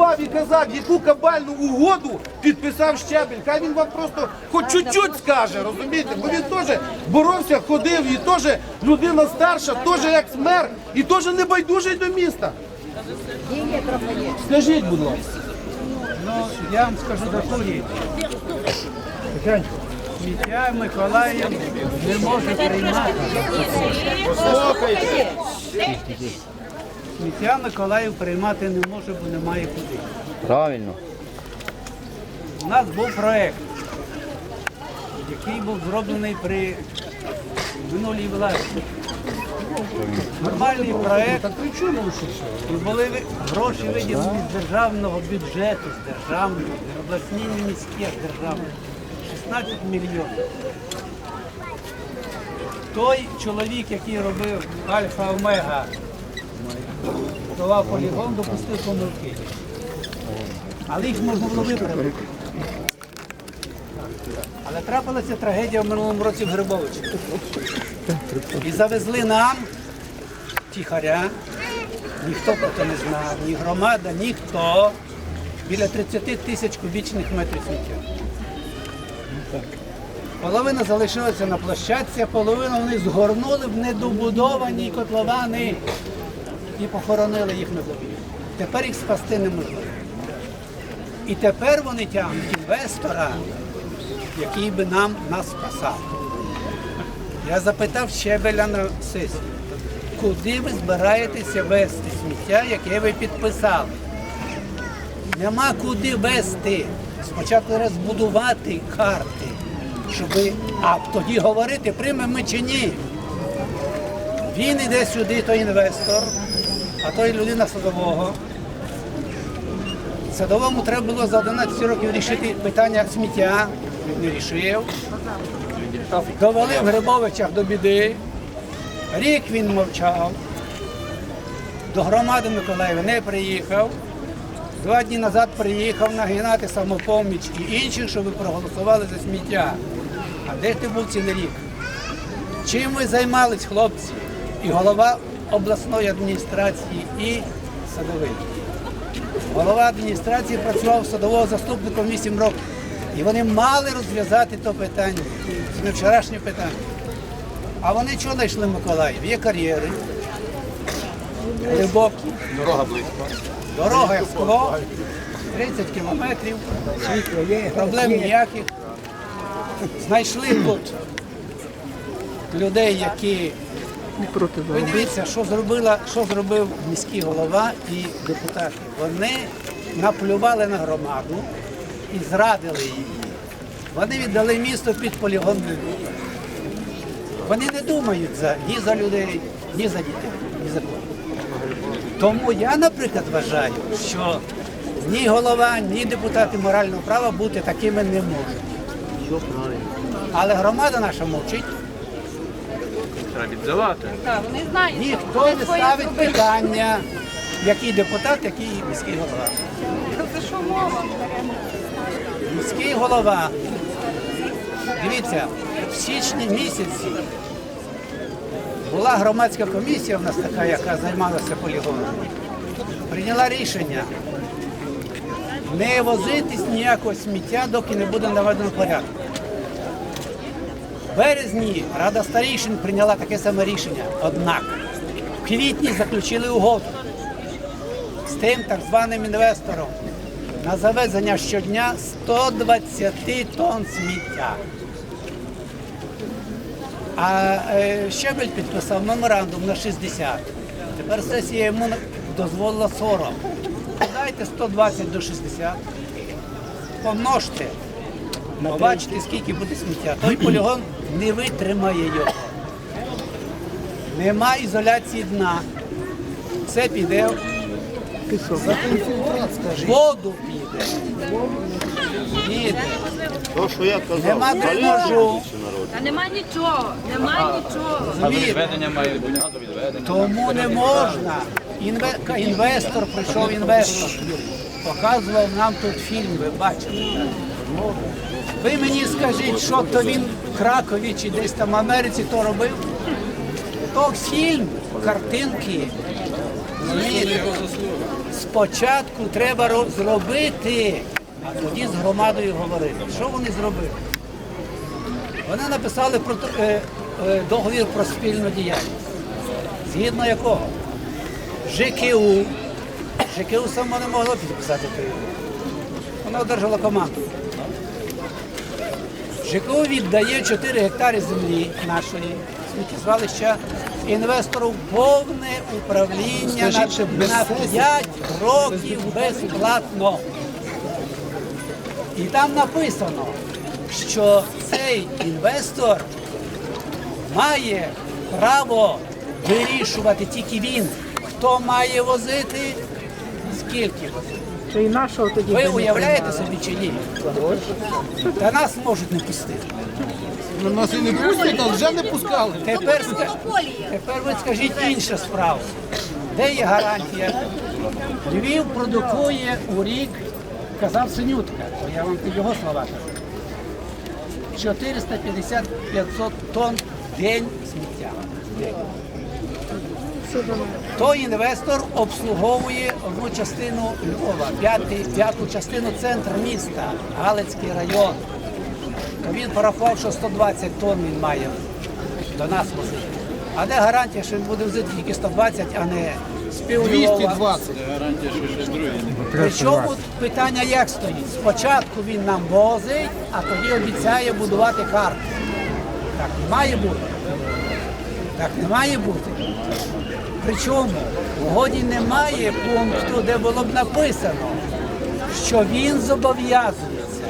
виступав і казав, яку кабальну угоду підписав Щебель. Хай він вам просто хоч чуть-чуть скаже, розумієте? Бо він теж боровся, ходив і теж людина старша, теж як мер, і теж не байдужий до міста. Скажіть, будь ласка. Ну, я вам скажу таку річ. Сміття Миколаїв не може приймати. Слухайте. Сміття Миколаїв приймати не може, бо немає куди. Правильно. У нас був проєкт, який був зроблений при минулій власті. Нормальний проєкт. І були гроші виділені з державного бюджету, з державного, обласні і міські з державного. 16 мільйонів. Той чоловік, який робив Альфа-Омега, готував полігон, допустив помилки. Але їх можна було виправити. Але трапилася трагедія в минулому році в Грибовичі. І завезли нам тихаря, ніхто про це не знав, ні громада, ніхто. Біля 30 тисяч кубічних метрів сміття. Половина залишилася на площадці, а половину вони згорнули в недобудовані котловани і похоронили їх на землі. Тепер їх спасти неможливо. І тепер вони тягнуть інвестора, який би нам нас спасав. Я запитав Щебеля на сесії, куди ви збираєтеся вести сміття, яке ви підписали? Нема куди вести. Спочатку розбудувати карти, щоб, а тоді говорити, приймемо ми чи ні. Він іде сюди, той інвестор, а той людина садового. Садовому треба було за 11 років рішити питання сміття, він не рішив. Довели в Грибовичах до біди. Рік він мовчав. До громади Миколаєва не приїхав. Два дні назад приїхав нагинати самопоміч і інших, щоб ви проголосували за сміття. А де ти був цілий рік? Чим ви займались, хлопці? І голова обласної адміністрації, і садовий. Голова адміністрації працював садового заступником 8 років. І вони мали розв'язати то питання. Це не вчорашнє питання. А вони чого знайшли в Миколаїв? Є кар'єри, глибокі. Дорога близько. Дорога як скло, 30 кілометрів, проблем ніяких. Знайшли тут людей, які ви дивіться, що зробила, що зробив міський голова і депутати. Вони наплювали на громаду і зрадили її. Вони віддали місто під полігон. Вони не думають за, ні за людей, ні за дітей, ні за кого. Тому я, наприклад, вважаю, що ні голова, ні депутати морального права бути такими не можуть. Але громада наша мовчить. Треба віддавати. Так, вони знають. Ніхто Вони не своє ставить зробили. питання, який депутат, який міський голова. За що мова? Міський голова. Дивіться, в січні місяці була громадська комісія в нас така, яка займалася полігоном. Прийняла рішення не возитись ніякого сміття, доки не буде наведено порядок. Березні Рада старішин прийняла таке саме рішення. Однак в квітні заключили угоду з тим так званим інвестором на завезення щодня 120 тонн сміття. А е, Щебель підписав меморандум на 60. Тепер сесія йому дозволила 40. Дайте 120 до 60. Помножте. Побачите, скільки буде сміття. Той полігон не витримає його. Нема ізоляції дна. Все піде воду піде. Піде. То, що я казав, Нема дренажу. Та нема нічого, нема нічого. Відведення має бути газовідведення. Тому не можна. Інве- Інвестор прийшов інвестор. Показував нам тут фільм, ви бачите. Ви мені скажіть, що то він в Кракові чи десь там в Америці то робив? То фільм, картинки? Спочатку треба зробити, а тоді з громадою говорити. Що вони зробили? Вони написали про е, е, договір про спільну діяльність, згідно якого ЖКУ, ЖКУ само не могло підписати. Вона одержала команду. ЖКУ віддає 4 гектари землі нашої сміттєзвалища інвестору повне управління на, Скажіть, без на 5 років безплатно. І там написано, що цей інвестор має право вирішувати тільки він, хто має возити, скільки возити. То і нашого тоді Ви уявляєте собі чи ні? Та нас можуть не пустити. Ну, Нас і не пустять, нас вже не пускали. Тепер, ска- тепер ви скажіть іншу справу. Де є гарантія? Львів продукує у рік, казав Синютка, я вам під його слова кажу. 450-500 тонн в день сміття. В день. Той інвестор обслуговує одну частину Львова, п'яту частину центру міста, Галицький район. То він порахував, що 120 тонн він має до нас возити. А де гарантія, що він буде возити тільки 120, а не з пів Львова? 220. Причому питання як стоїть? Спочатку він нам возить, а тоді обіцяє будувати карту. Так має бути. Так не має бути. Причому в угоді немає пункту, де було б написано, що він зобов'язується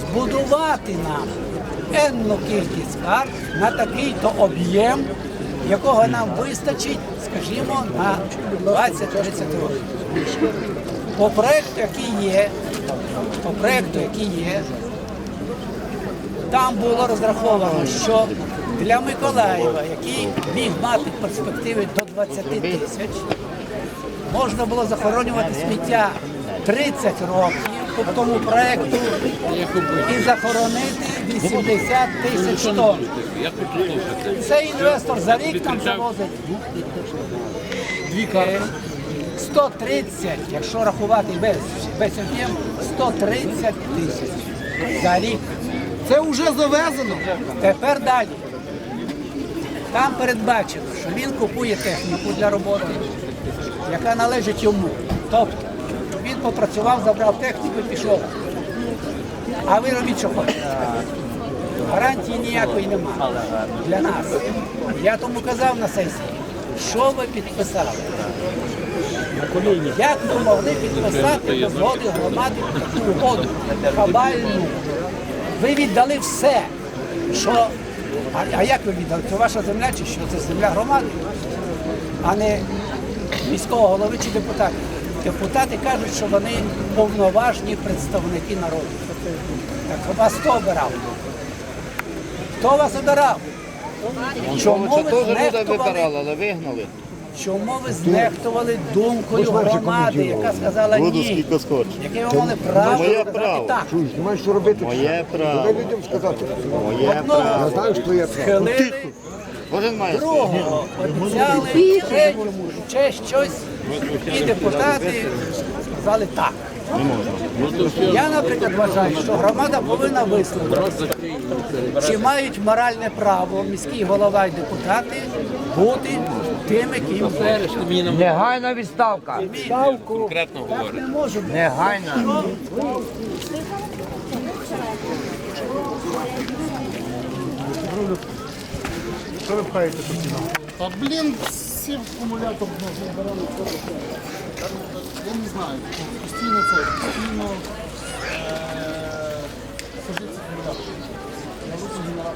збудувати нам енну кількість карт на такий-то об'єм, якого нам вистачить, скажімо, на 20-30 років. По проекту, який є, по проекту, який є, там було розраховано, що для Миколаєва, який міг мати перспективи до 20 тисяч, можна було захоронювати сміття 30 років по тому проекту і захоронити 80 тисяч тонн. Цей інвестор за рік там завозить Дві е, 130, якщо рахувати без, без об'єм, 130 тисяч за рік. Це вже завезено. Тепер далі. Там передбачено, що він купує техніку для роботи, яка належить йому. Тобто він попрацював, забрав техніку і пішов. А ви робіть, що хочете. Гарантії ніякої немає для нас. Я тому казав на сесії, що ви підписали. Як ви могли підписати до згоди громади угоду кабальну? Ви віддали все. Що, а, а як ви віддали? Це ваша земля чи що? Це земля громади, а не міського голови чи депутатів. Депутати кажуть, що вони повноважні представники народу. Так вас хто обирав? Хто вас обирав? Чому ви вибирали, але вигнали. Чому ви знехтували думкою громади, яка сказала ні? скільки. Яке ви мали право Моє сказати право. так? Знаєш, що робити? Моє право. Дай людям сказати. Моє право. Знаєш, що я прав. схилили, Кожен має своє. другого обіцяли, третьому ще щось. І депутати сказали так. Я, наприклад, вважаю, що громада повинна висловити, чи мають моральне право міський голова і депутати бути тими, ким Негайна відставка. Конкретно говорить. не може бути. Негайна. Та блін, сів акумулятор знову забирали. Я не знаю, постійно це, постійно е, садиться акумулятор. Я вийшов генератор.